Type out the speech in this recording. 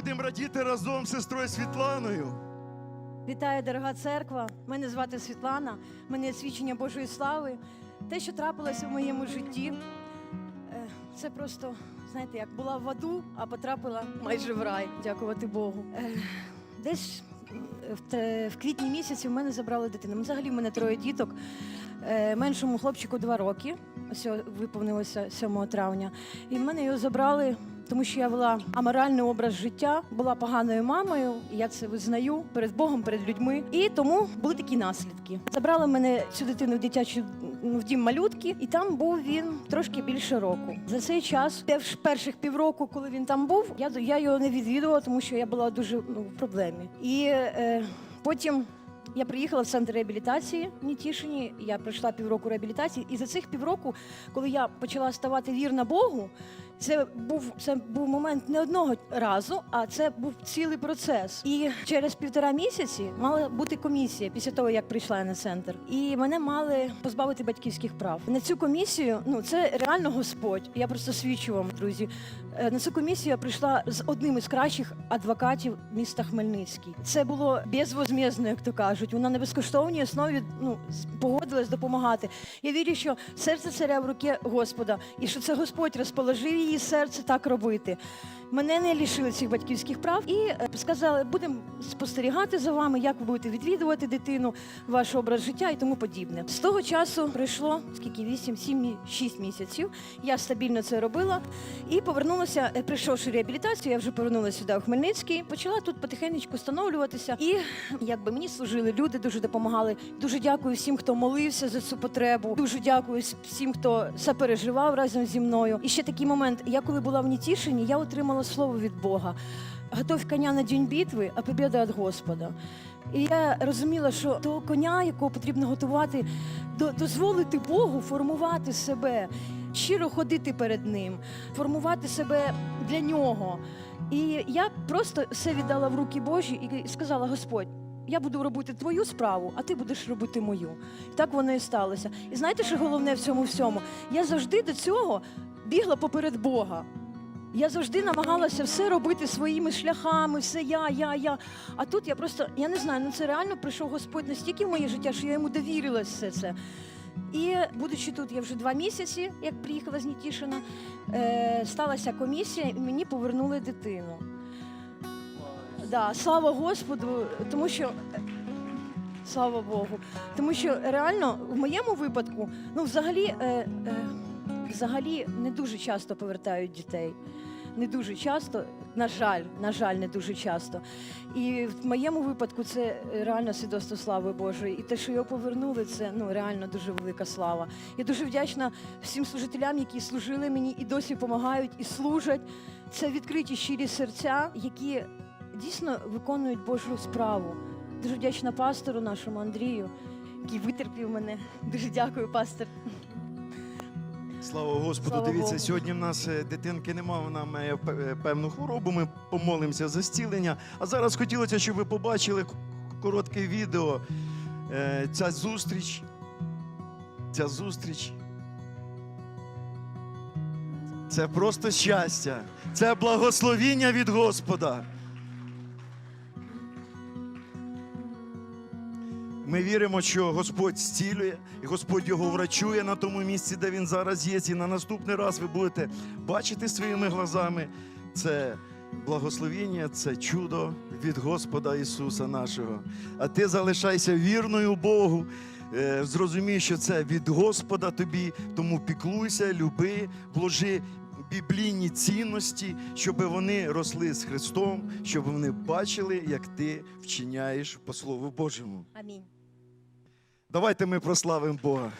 будемо радіти разом з сестрою Світланою. Вітаю, дорога церква. Мене звати Світлана. Мене свідчення Божої слави. Те, що трапилося в моєму житті, е, це просто, знаєте, як була в аду, а потрапила майже в рай, дякувати Богу. Е, Десь е, в квітні місяці в мене забрали дитину. Взагалі в мене троє діток. Меншому хлопчику два роки. Ось виповнилося 7 травня. І в мене його забрали тому що я вела аморальний образ життя, була поганою мамою. і Я це визнаю перед Богом, перед людьми. І тому були такі наслідки. Забрали мене цю дитину в дитячу ну, в дім малютки, і там був він трошки більше року. За цей час, перш- перших півроку, коли він там був, я, я його не відвідувала, тому що я була дуже ну, в проблемі. І е, потім. Я приїхала в центр реабілітації в Нітішині. Я пройшла півроку реабілітації, і за цих півроку, коли я почала ставати вірна Богу, це був це був момент не одного разу, а це був цілий процес. І через півтора місяці мала бути комісія після того, як прийшла я на центр. І мене мали позбавити батьківських прав. На цю комісію, ну це реально Господь. Я просто свідчу вам, друзі. Е, На цю комісію я прийшла з одним із кращих адвокатів міста Хмельницький. Це було безвозмездно, як то кажуть. Вона на безкоштовній основі ну погодилась допомагати. Я вірю, що серце царя в руки Господа, і що це Господь розположив її серце так робити. Мене не лишили цих батьківських прав і е, сказали, будемо спостерігати за вами, як ви будете відвідувати дитину, ваш образ життя і тому подібне. З того часу пройшло скільки 8, 7, 6 місяців. Я стабільно це робила і повернулася, е, прийшовши реабілітацію, я вже повернулася сюди у Хмельницький. Почала тут потихенечку встановлюватися. І якби мені служили люди, дуже допомагали. Дуже дякую всім, хто молився за цю потребу. Дуже дякую всім, хто сопереживав разом зі мною. І ще такий момент. Я коли була в Нітішині, я отримала слово від Бога. Готовь коня на день битви, а побіда від Господа. І я розуміла, що того коня, якого потрібно готувати, дозволити Богу формувати себе, щиро ходити перед ним, формувати себе для нього. І я просто все віддала в руки Божі і сказала: Господь, я буду робити твою справу, а ти будеш робити мою. І так воно і сталося. І знаєте, що головне в цьому всьому? Я завжди до цього бігла поперед Бога. Я завжди намагалася все робити своїми шляхами, все я, я, я. А тут я просто, я не знаю, ну це реально прийшов Господь настільки в моє життя, що я йому довірилась все це. І будучи тут, я вже два місяці, як приїхала з Нітішина, е, сталася комісія, і мені повернули дитину. Да, слава Господу, тому що. Слава Богу. Тому що реально в моєму випадку, ну взагалі, е, е, взагалі не дуже часто повертають дітей. Не дуже часто, на жаль, на жаль, не дуже часто. І в моєму випадку це реально свідоцтво слави Божої. І те, що його повернули, це ну реально дуже велика слава. Я дуже вдячна всім служителям, які служили мені і досі допомагають і служать. Це відкриті щирі серця, які дійсно виконують Божу справу. Дуже вдячна пастору нашому Андрію, який витерпів мене. Дуже дякую, пастор. Слава Господу, Слава дивіться, Богу. сьогодні в нас е, дитинки нема, вона має пе- е, певну хворобу. Ми помолимося за зцілення. А зараз хотілося, щоб ви побачили к- коротке відео. Е, Ця зустріч. Ця зустріч. Це просто щастя. Це благословіння від Господа. Ми віримо, що Господь зцілює, і Господь його врачує на тому місці, де він зараз є. І на наступний раз ви будете бачити своїми глазами це благословіння, це чудо від Господа Ісуса нашого. А ти залишайся вірною Богу. е, Зрозумій, що це від Господа тобі, тому піклуйся, люби, вложи біблійні цінності, щоб вони росли з Христом, щоб вони бачили, як ти вчиняєш по Слову Божому. Амінь. Давайте ми прославимо Бога.